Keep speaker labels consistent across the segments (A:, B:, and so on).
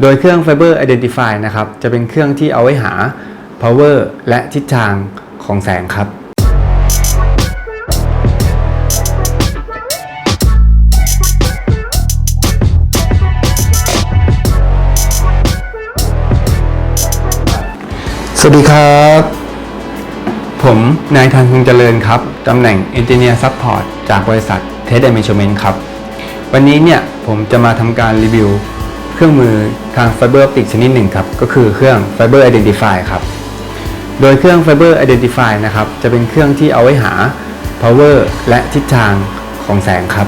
A: โดยเครื่อง Fiber Identify นะครับ จะเป็นเครื่องที่เอาไว้หา power และทิศทางของแสงครับ สวัสดีครับ ผมนายทันคงเจริญครับ ตำแหน่ง Engineer Support จากบริษัท t e s t Measurement ครับ วันนี้เนี่ยผมจะมาทำการรีวิว เครื่องมือทาง Fiber Optic ชนิดหนึ่งครับ ก็คือเครื่อง Fiber Identify ครับ โดยเครื่อง Fiber Identify นะครับ จะเป็นเครื่องที่เอาไว้หา power และทิศทางของแสงครับ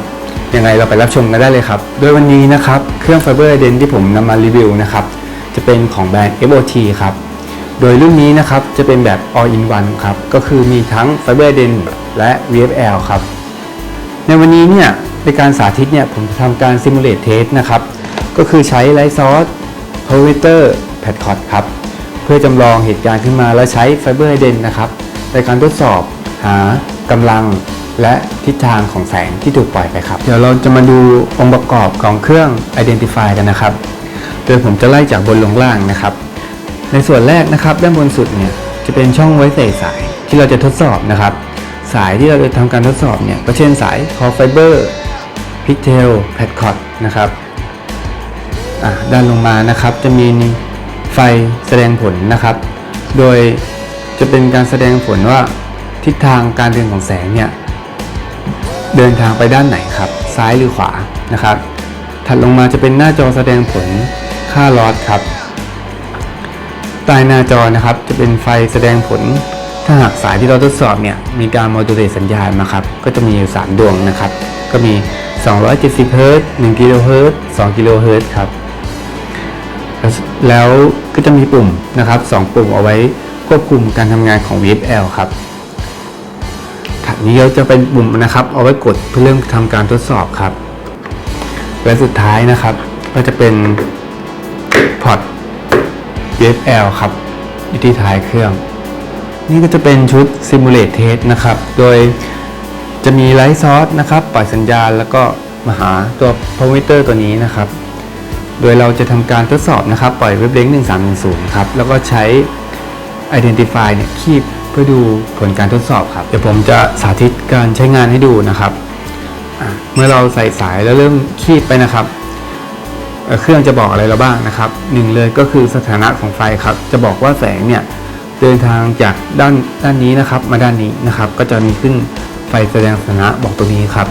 A: ยังไงเราไปรับชมกันได้เลยครับ โดยวันนี้นะครับ เครื่อง Fiber Ident ที่ผมนำมารีวิวนะครับ จะเป็นของแบรนด์ FOT ครับ โดยรุ่นนี้นะครับ จะเป็นแบบ all in one ครับ ก็คือมีทั้ง Fiber Ident และ VFL ครับ ในวันนี้เนี่ยในการสาธิตเนี่ยผมจะทำการ simulate test นะครับ ก็คือใช้ light source power padcot ครับ เพื่อจำลองเหตุการณ์ขึ้นมาแล้วใช้ Fiber Ident นะครับ ในการทดสอบหากำลังและทิศทางของแสงที่ถูกปล่อยไปครับ เดี๋ยวเราจะมาดูองค์ประกอบของเครื่อง Identify กันนะครับ โดยผมจะไล่จากบนลงล่างนะครับ ในส่วนแรกนะครับด้านบนสุดเนี่ยจะเป็นช่องไว้ใส่สายที่เราจะทดสอบนะครับ สายที่เราจะทำการทดสอบเนี่ยก็เช่นสาย Core Fiber Pigtail Padcot นะครับ ด้านลงมานะครับ จะมีไฟแสดงผลนะครับ โดยจะเป็นการแสดงผลว่าทิศทางการเดินของแสงเนี่ยเดินทางไปด้านไหนครับ ซ้ายหรือขวานะครับ ถัดลงมาจะเป็นหน้าจอแสดงผลค่าลอสครับใต้หน้าจอนะครับจะเป็นไฟแสดงผลถ้าหากสายที่เราทดสอบเนี่ยมีการโมดูลเลตสัญญาณนะครับก็จะมีอยู่ 3 ดวงนะครับ ก็มี 270เฮิรตซ์1กิโลเฮิรตซ์2กิโลเฮิรตครับ แล้วก็จะมีปุ่มนะครับ2ปุ่มเอาไว้ควบคุมการทำงานของ VFL ครับถัดนี้เราจะเป็นปุ่มนะครับ เอาไว้กดเพื่อเริ่มทำการทดสอบครับ และสุดท้ายนะครับ ก็จะเป็นพอร์ต VFL ครับอยู่ที่ท้ายเครื่อง นี่ก็จะเป็นชุด Simulate Test นะครับ โดยจะมีไลท์ซอสนะครับปล่อยสัญญาณแล้วก็มาหาตัวพามิเตอร์ตัวนี้นะครับ โดยเราจะทำการทดสอบนะครับ ปล่อยเว็บเล้ง1310ครับ แล้วก็ใช้ Identify เนี่ยคีบเพื่อดูผลการทดสอบครับ เดี๋ยวผมจะสาธิตการใช้งานให้ดูนะครับ เมื่อเราใส่สายแล้วเริ่มคีบไปนะครับเอ่อเครื่องจะบอกอะไรเราบ้างนะครับหนึ่งเลยก็คือสถานะของไฟครับ จะบอกว่าแสงเนี่ยเดินทางจากด้านด้านนี้นะครับ มาด้านนี้นะครับ ก็จะมีขึ้นไฟแสดงสถานะบอกตรงนี้ครับ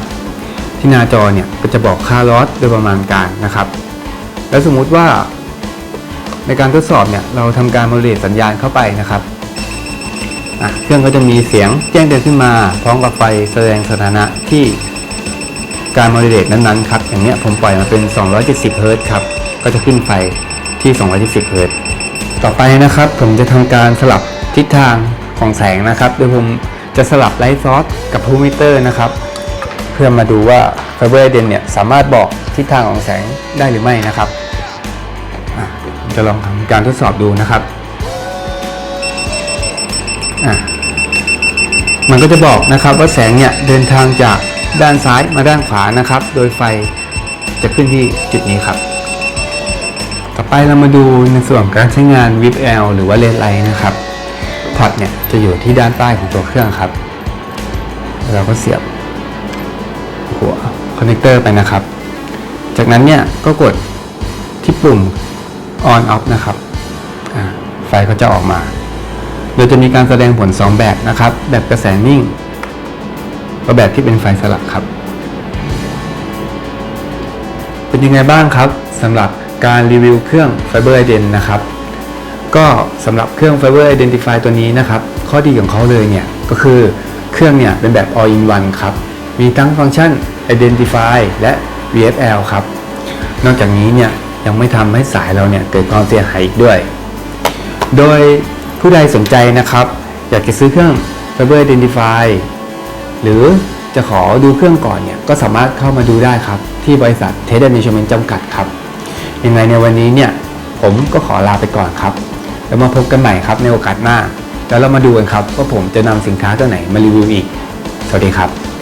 A: ที่หน้าจอเนี่ยก็จะบอกค่าลอสโดยประมาณการนะครับ แล้วสมมุติว่าในการทดสอบเนี่ยเราทำการโมดูลเลตสัญญาณเข้าไปนะครับเครื่องก็จะมีเสียงแจ้งเตือนขึ้นมา พร้อมกับไฟแสดงสถานะที่การโมดูลเลตนั้นๆครับอย่างเนี้ยผมปล่อยมาเป็น 270 เฮิรต์ครับก็จะขึ้นไฟที่ 270 เฮิรต์ต่อไปนะครับ ผมจะทำการสลับทิศทางของแสงนะครับโดยผมจะสลับไลท์ซอสกับพูมิเตอร์นะครับ เพื่อมาดูว่าไฟเบอร์เดนเนี่ยสามารถบอก ทิศทางของแสงได้หรือไม่นะครับจะลองทำการทดสอบดูนะครับ มันก็จะบอกนะครับว่าแสงเนี่ยเดินทางจากด้านซ้ายมาด้านขวานะครับ โดยไฟจะขึ้นที่จุดนี้ครับ ต่อไปเรามาดูในส่วนการใช้งาน VFL หรือว่าเลนไลท์นะครับพอร์ตเนี่ยจะอยู่ที่ด้านใต้ของตัวเครื่องครับ เราก็เสียบหัวคอนเนคเตอร์ไปนะครับ จากนั้นเนี่ยก็กดที่ปุ่ม on off นะครับไฟก็จะออกมา โดยจะมีการแสดงผล 2 แบบนะครับ แบบกระแสนิ่งกับแบบที่เป็นไฟสลับครับ เป็นยังไงบ้างครับสำหรับการรีวิวเครื่อง Fiber i d e n นะครับ ก็สำหรับเครื่อง Fiber Identify ตัวนี้นะครับ ข้อดีของเขาเลยเนี่ยก็คือเครื่องเนี่ยเป็นแบบ all in one ครับ มีทั้งฟังก์ชัน Identify และ VFL ครับ นอกจากนี้เนี่ยยังไม่ทำให้สายเราเนี่ยเกิดความเสียหายอีกด้วย โดยผู้ใดสนใจนะครับ อยากจะซื้อเครื่อง Fiber Identify หรือจะขอดูเครื่องก่อนเนี่ยก็สามารถเข้ามาดูได้ครับ ที่บริษัท t e d Measurement จำกัดครับยังไงในวันนี้เนี่ยผมก็ขอลาไปก่อนครับ แล้วมาพบกันใหม่ครับในโอกาสหน้า แล้วเรามาดูกันครับว่าผมจะนำสินค้าตัวไหนมารีวิวอีก สวัสดีครับ